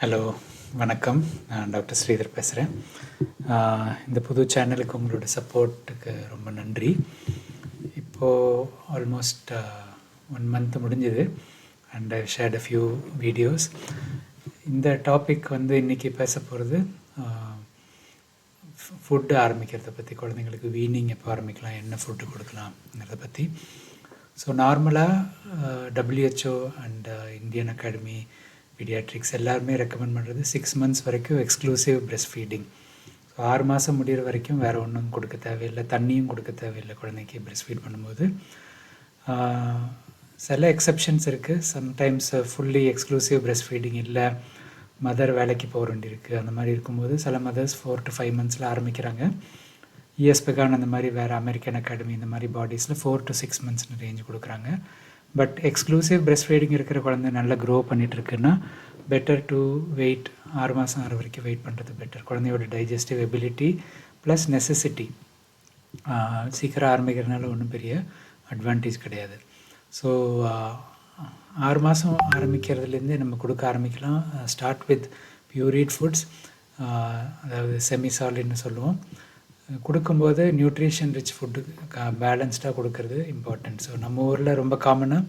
Hello வணக்கம். நான் doctor Sridhar பேசுகிறேன் இந்த புது சேனலுக்கு உங்களோட சப்போர்ட்டுக்கு ரொம்ப நன்றி. இப்போது ஆல்மோஸ்ட் ஒன் மந்த் முடிஞ்சது. And I shared a few videos இந்த டாபிக் வந்து இன்றைக்கி பேச போகிறது ஃபுட்டு ஆரம்பிக்கிறத பற்றி குழந்தைங்களுக்கு வீனிங் எப்போ ஆரம்பிக்கலாம் என்ன ஃபுட்டு கொடுக்கலாம்ங்கிறத பற்றி ஸோ நார்மலாக WHO and Indian academy paediatrics எல்லாருமே ரெக்கமெண்ட் பண்ணுறது சிக்ஸ் மந்த்ஸ் வரைக்கும் எக்ஸ்க்ளூசிவ் பிரெஸ்ட் ஃபீடிங் ஸோ ஆறு மாதம் முடிகிற வரைக்கும் வேறு ஒன்றும் கொடுக்க தேவையில்லை. தண்ணியும் கொடுக்க தேவையில்லை குழந்தைக்கு பிரெஸ்ட் ஃபீட் பண்ணும்போது சில எக்ஸப்ஷன்ஸ் இருக்குது sometimes fully exclusive breast feeding இல்லை. மதர் வேலைக்கு போக வேண்டியிருக்கு. அந்த மாதிரி இருக்கும்போது சில மதர்ஸ் ஃபோர் டு ஃபைவ் மந்த்ஸில் ஆரம்பிக்கிறாங்க. இஎஸ்பிகான் அந்த மாதிரி வேறு அமெரிக்கன் அகாடமி இந்த மாதிரி பாடிஸில் ஃபோர் டு சிக்ஸ் மந்த்ஸ்னு ரேஞ்ச் கொடுக்குறாங்க. பட் எக்ஸ்க்ளூசிவ் பிரஸ்ட் ஃபீடிங் இருக்கிற குழந்தை நல்லா க்ரோ பண்ணிகிட்ருக்குன்னா பெட்டர் டு வெயிட் ஆறு மாதம் ஆறு வரைக்கும் வெயிட் பண்ணுறது பெட்டர் குழந்தையோட டைஜஸ்டிவ் எபிலிட்டி ப்ளஸ் நெசசிட்டி சீக்கிரம் ஆரம்பிக்கிறதுனால ஒன்றும் பெரிய அட்வான்டேஜ் கிடையாது. ஸோ ஆறு மாதம் ஆரம்பிக்கிறதுலேருந்தே நம்ம கொடுக்க ஆரம்பிக்கலாம். ஸ்டார்ட் வித் பியூரிட் ஃபுட்ஸ் அதாவது செமி சாலிட்னு சொல்லுவோம். கொடுக்கும்போது நியூட்ரிஷன் ரிச் ஃபுட்டு பேலன்ஸ்டாக கொடுக்கறது இம்பார்ட்டன்ட் ஸோ நம்ம ஊரில் ரொம்ப காமனாக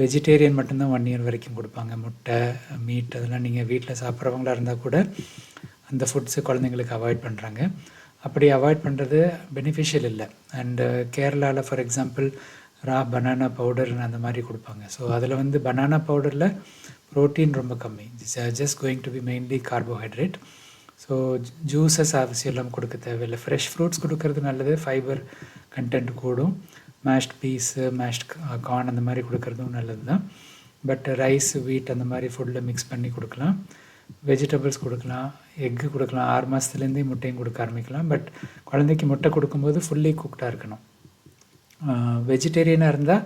வெஜிடேரியன் மட்டும்தான் ஒன் இயர் வரைக்கும் கொடுப்பாங்க. முட்டை மீட் அதெல்லாம் நீங்கள் வீட்டில் சாப்பிட்றவங்களா இருந்தால் கூட அந்த ஃபுட்ஸு குழந்தைங்களுக்கு அவாய்ட் பண்ணுறாங்க அப்படி அவாய்ட் பண்ணுறது பெனிஃபிஷியல் இல்லை. அண்டு கேரளாவில் for example raw banana powder அந்த மாதிரி கொடுப்பாங்க. ஸோ அதில் வந்து பனானா பவுடரில் ப்ரோட்டீன் ரொம்ப கம்மி. Just going to be mainly carbohydrate so juices அவசியம் கொடுக்க தேவையில்லை. ஃப்ரெஷ் ஃப்ரூட்ஸ் கொடுக்கறது நல்லது. ஃபைபர் கண்டென்ட் கூடும். மேஷ்ட் பீஸு மேஷ்ட் கார்ன் அந்த மாதிரி கொடுக்குறதும் நல்லது தான் பட் ரைஸ் வீட் அந்த மாதிரி ஃபுட்டில் மிக்ஸ் பண்ணி கொடுக்கலாம். வெஜிடபிள்ஸ் கொடுக்கலாம். எக்கு கொடுக்கலாம். ஆறு மாதத்துலேருந்தே முட்டையும் கொடுக்க ஆரம்பிக்கலாம். பட் குழந்தைக்கு முட்டை கொடுக்கும்போது ஃபுல்லி குக்டாக இருக்கணும். வெஜிடேரியனாக இருந்தால்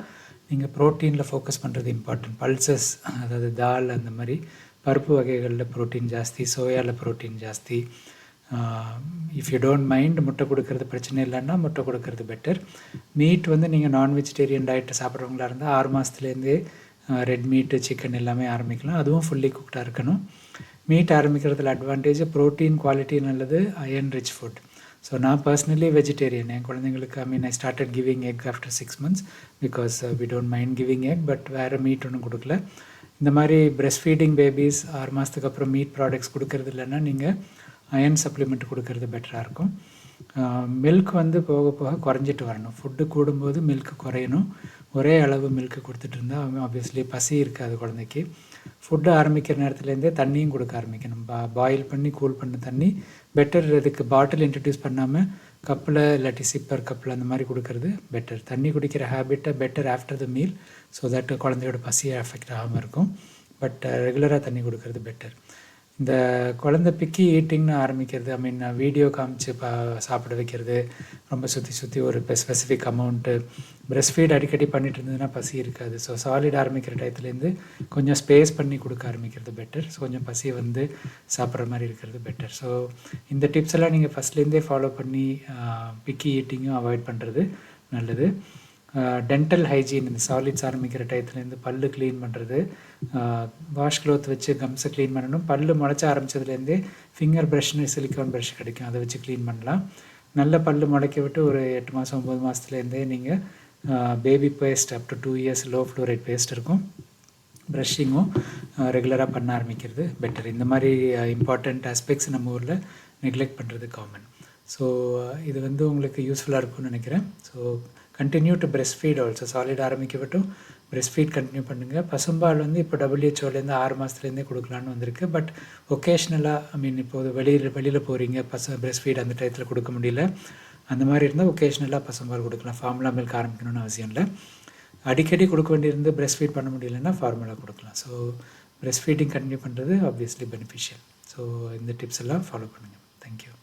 நீங்கள் ப்ரோட்டீனில் ஃபோக்கஸ் பண்ணுறது இம்பார்ட்டன்ட் பல்சஸ் அதாவது தால் அந்த மாதிரி பருப்பு வகைகளில் ப்ரோட்டீன் ஜாஸ்தி சோயாவில் ப்ரோட்டீன் ஜாஸ்தி. இஃப் யூ டோன்ட் மைண்ட் முட்டை கொடுக்கறது பிரச்சனை இல்லைன்னா முட்டை கொடுக்கறது பெட்டர் மீட் வந்து நீங்கள் நான் வெஜிடேரியன் டயட்டை சாப்பிட்றவங்களா இருந்தால் ஆறு மாதத்துலேருந்தே ரெட் மீட்டு சிக்கன் எல்லாமே ஆரம்பிக்கலாம். அதுவும் ஃபுல்லி குக்டாக இருக்கணும். மீட் ஆரம்பிக்கிறதுல அட்வான்டேஜ் ப்ரோட்டீன் குவாலிட்டி நல்லது அயன் ரிச் ஃபுட் ஸோ நான் பர்சனலி வெஜிடேரியன் என் குழந்தைங்களுக்கு I mean I started giving egg after six months because we don't mind giving egg but வேறு மீட் ஒன்றும் கொடுக்கல. இந்த மாதிரி பிரெஸ்ட் ஃபீடிங் பேபிஸ் ஆறு மாதத்துக்கு அப்புறம் மீட் ப்ராடக்ட்ஸ் கொடுக்கறது இல்லைன்னா நீங்கள் அயன் சப்ளிமெண்ட் கொடுக்கறது பெட்டராக இருக்கும். மில்க் வந்து போக போக குறைஞ்சிட்டு வரணும். ஃபுட்டு கூடும்போது மில்க் குறையணும். ஒரே அளவு மில்க் கொடுத்துட்டு இருந்தால் ஆப்வியஸ்லி பசி இருக்காது குழந்தைக்கு. ஃபுட்டு ஆரம்பிக்கிற நேரத்துலேருந்தே தண்ணியும் கொடுக்க ஆரம்பிக்கணும். பா பாயில் பண்ணி கூல் பண்ண தண்ணி பெட்டர் இதுக்கு பாட்டில் இன்ட்ரடியூஸ் பண்ணாமல் கப்பில் இல்லாட்டி சிப்பர் கப்பில் அந்த மாதிரி கொடுக்கறது பெட்டர் தண்ணி குடிக்கிற ஹேபிட்டை better after the meal so that குழந்தையோட பசியை அஃபெக்ட் ஆகாமல் இருக்கும். பட் ரெகுலராக தண்ணி கொடுக்கறது பெட்டர் இந்த குழந்த பிக்கி ஈட்டிங்னு ஆரம்பிக்கிறது ஐ மீன் வீடியோ காமிச்சு பா சாப்பிட வைக்கிறது ரொம்ப சுற்றி சுற்றி ஒரு ஸ்பெசிஃபிக் அமௌண்ட்டு பிரெஸ்ட் ஃபீட் அடிக்கடி பண்ணிட்டு இருந்ததுன்னா பசி இருக்காது. ஸோ சாலிட் ஆரம்பிக்கிற டயத்துலேருந்து கொஞ்சம் ஸ்பேஸ் பண்ணி கொடுக்க ஆரம்பிக்கிறது பெட்டர் ஸோ கொஞ்சம் பசியை வந்து சாப்பிட்ற மாதிரி இருக்கிறது பெட்டர் ஸோ இந்த டிப்ஸ் எல்லாம் நீங்கள் ஃபஸ்ட்லேருந்தே ஃபாலோ பண்ணி பிக்கி ஈட்டிங்கும் அவாய்ட் பண்ணுறது நல்லது. டென்டல் ஹைஜீன் இந்த சாலிட்ஸ் ஆரம்பிக்கிற டயத்துலேருந்து பல்லு க்ளீன் பண்ணுறது வாஷ் க்ளோத் வச்சு கம்ஸை க்ளீன் பண்ணணும். பல்லு முளைச்ச ஆரம்பித்ததுலேருந்தே ஃபிங்கர் ப்ரஷ்னு சிலிக்கான் ப்ரஷ் கிடைக்கும். அதை வச்சு க்ளீன் பண்ணலாம். நல்ல பல்லு முளைக்க விட்டு ஒரு எட்டு மாதம் ஒம்பது மாதத்துலேருந்தே நீங்கள் baby paste up to two years low fluoride paste இருக்கும். ப்ரஷ்ஷிங்கும் ரெகுலராக பண்ண ஆரம்பிக்கிறது பெட்டர் இந்த மாதிரி இம்பார்ட்டண்ட் ஆஸ்பெக்ட்ஸ் நம்ம ஊரில் நெக்லெக்ட் பண்ணுறது காமன் ஸோ இது வந்து உங்களுக்கு யூஸ்ஃபுல்லாக இருக்கும்னு நினைக்கிறேன். So continue to breast feed also solid ஆரம்பிக்க விட்டும் பிரெஸ்ட் ஃபீட் கண்டினியூ பண்ணுங்கள் பசும்பால் வந்து இப்போ டபிள்யூஹெச்ஓலேருந்து ஆறு மாதத்துலேருந்தே கொடுக்கலான்னு வந்திருக்கு. பட் ஒகேஷ்னலாக ஐ மீன் இப்போது வெளியில் வெளியில் போகிறீங்க பச பிரெஸ்ட் ஃபீட் அந்த டயத்தில் கொடுக்க முடியல. அந்த மாதிரி இருந்தால் ஒகேஷ்னலாக பசும்பால் கொடுக்கலாம். ஃபார்முலா மில்க் ஆரம்பிக்கணும்னு அவசியம் இல்லை. அடிக்கடி கொடுக்க வேண்டியிருந்து பிரெஸ்ட் ஃபீட் பண்ண முடியலன்னா ஃபார்முலா கொடுக்கலாம். ஸோ பிரெஸ்ட் ஃபீடிங் கண்டினியூ பண்ணுறது ஆப்வியஸ்லி பெனிஃபிஷியல் ஸோ இந்த டிப்ஸ் எல்லாம் ஃபாலோ பண்ணுங்கள் தேங்க்யூ